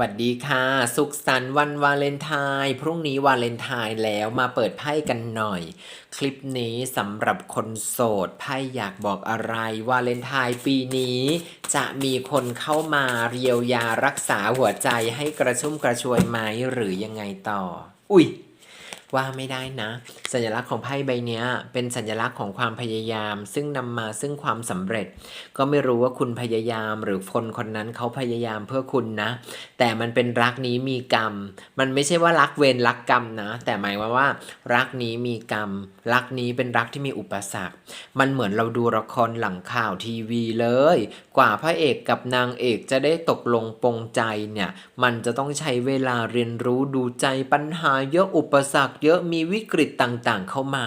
วัสดีค่ะ สุขสันต์วันวาเลนไทน์พรุ่งนี้วาเลนไทน์แล้วมาเปิดไพ่กันหน่อย คลิปนี้สำหรับคนโสดไพ่อยากบอกอะไรวาเลนไทน์ปีนี้ จะมีคนเข้ามาเยียวยารักษาหัวใจให้กระชุ่มกระชวยไหมหรือยังไงต่อ อุ้ย ว่าไม่ได้นะ สัญลักษณ์ของไพ่ใบนี้เป็นสัญลักษณ์ของความพยายาม ซึ่งนำมาซึ่งความสำเร็จ ก็ไม่รู้ว่าคุณพยายามหรือคนคนนั้นเขาพยายามเพื่อคุณนะ แต่มันเป็นรักนี้มีกรรม มันไม่ใช่ว่ารักเวรรักกรรมนะ แต่หมายว่าว่า รักนี้มีกรรม รักนี้เป็นรักที่มีอุปสรรค มันเหมือนเราดูละครหลังข่าวทีวีเลย กว่าพระเอกกับนางเอกจะได้ตกลงปงใจเนี่ย มันจะต้องใช้เวลาเรียนรู้ดูใจปัญหาเยอะอุปสรรคเยอะมีวิกฤตต่างๆ เข้ามา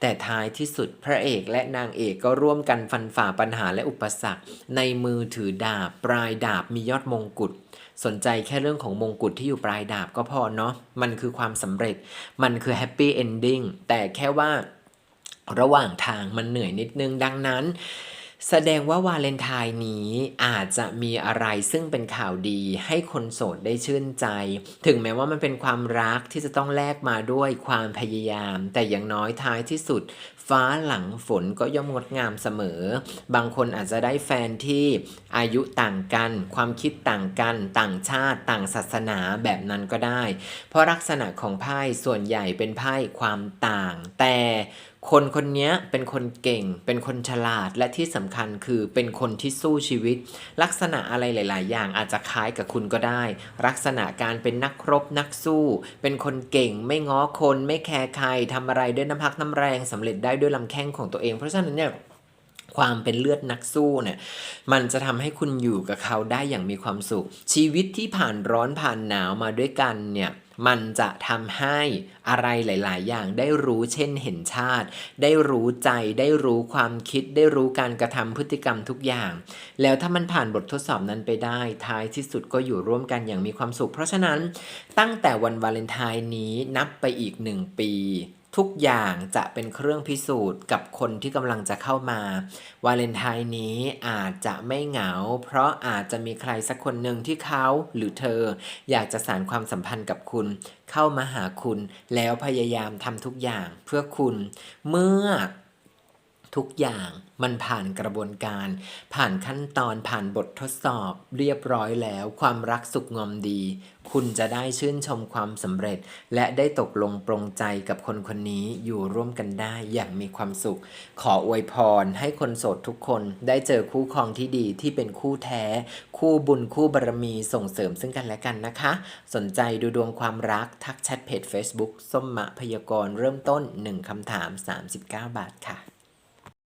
แต่ท้ายที่สุดพระเอกและนางเอกก็ร่วมกันฟันฝ่าปัญหาและอุปสรรค ในมือถือดาบ ปลายดาบมียอดมงกุฎสนใจแค่เรื่องของมงกุฎที่อยู่ปลายดาบก็พอเนาะมันคือความสำเร็จ มันคือแฮปปี้เอนดิ้งแต่แค่ว่าระหว่างทางมันเหนื่อยนิดนึงดังนั้น แสดงว่าวาเลนไทน์นี้อาจจะมีอะไรซึ่งเป็นข่าวดีให้คนโสดได้ชื่นใจ ถึงแม้ว่ามันเป็นความรักที่จะต้องแลกมาด้วยความพยายาม แต่อย่างน้อยท้ายที่สุด ฟ้าหลังฝนก็ย่อมงดงามเสมอ บางคนอาจจะได้แฟนที่อายุต่างกัน ความคิดต่างกัน ต่างชาติต่างศาสนาแบบนั้นก็ได้ เพราะลักษณะของไพ่ส่วนใหญ่เป็นไพ่ความต่าง แต่ คนคนนี้เป็นคนเก่ง เป็นคนฉลาดและที่สำคัญคือเป็นคนที่สู้ชีวิต ลักษณะอะไรหลาย ๆ อย่างอาจจะคล้ายกับคุณก็ได้ ลักษณะการเป็นนักรบนักสู้ เป็นคนเก่ง ไม่ง้อคน ไม่แคร์ใครทำอะไรด้วยน้ำพักน้ำแรงสำเร็จได้ด้วยลำแข้งของตัวเอง เพราะฉะนั้นเนี่ย ความเป็นเลือดนักสู้เนี่ยมันจะทำให้คุณอยู่กับเขาได้อย่างมีความสุข ชีวิตที่ผ่านร้อนผ่านหนาวมาด้วยกันเนี่ยมันจะทำให้อะไรหลาย ๆ อย่างได้รู้เช่นเห็นชาติ ได้รู้ใจได้รู้ความคิด ได้รู้การกระทำพฤติกรรมทุกอย่าง แล้วถ้ามันผ่านบททดสอบนั้นไปได้ ท้ายที่สุดก็อยู่ร่วมกันอย่างมีความสุข เพราะฉะนั้นตั้งแต่วันวาเลนไทน์นี้นับไปอีกหนึ่งปี ทุกอย่างจะเป็นเครื่องพิสูจน์กับคนที่กำลังจะเข้ามาวาเลนไทน์นี้อาจจะไม่เหงา เพราะอาจจะมีใครสักคนหนึ่งที่เขาหรือเธอ อยากจะสานความสัมพันธ์กับคุณ เข้ามาหาคุณ แล้วพยายามทำทุกอย่างเพื่อคุณ เมื่อ ทุกอย่างมันผ่านกระบวนการ ผ่านขั้นตอนผ่านบททดสอบเรียบร้อยแล้ว ความรักสุขงอมดี คุณจะได้ชื่นชมความสำเร็จ และได้ตกลงปรงใจกับคนคนนี้อยู่ร่วมกันได้อย่างมีความสุข ขออวยพรให้คนโสดทุกคนได้เจอคู่ครองที่ดีที่เป็นคู่แท้ คู่บุญคู่บารมีส่งเสริมซึ่งกันและกันนะคะ สนใจดูดวงความรักทักแชทเพจ Facebook ส้มมะพยากรเริ่มต้น 1คำถาม 39 บาทค่ะ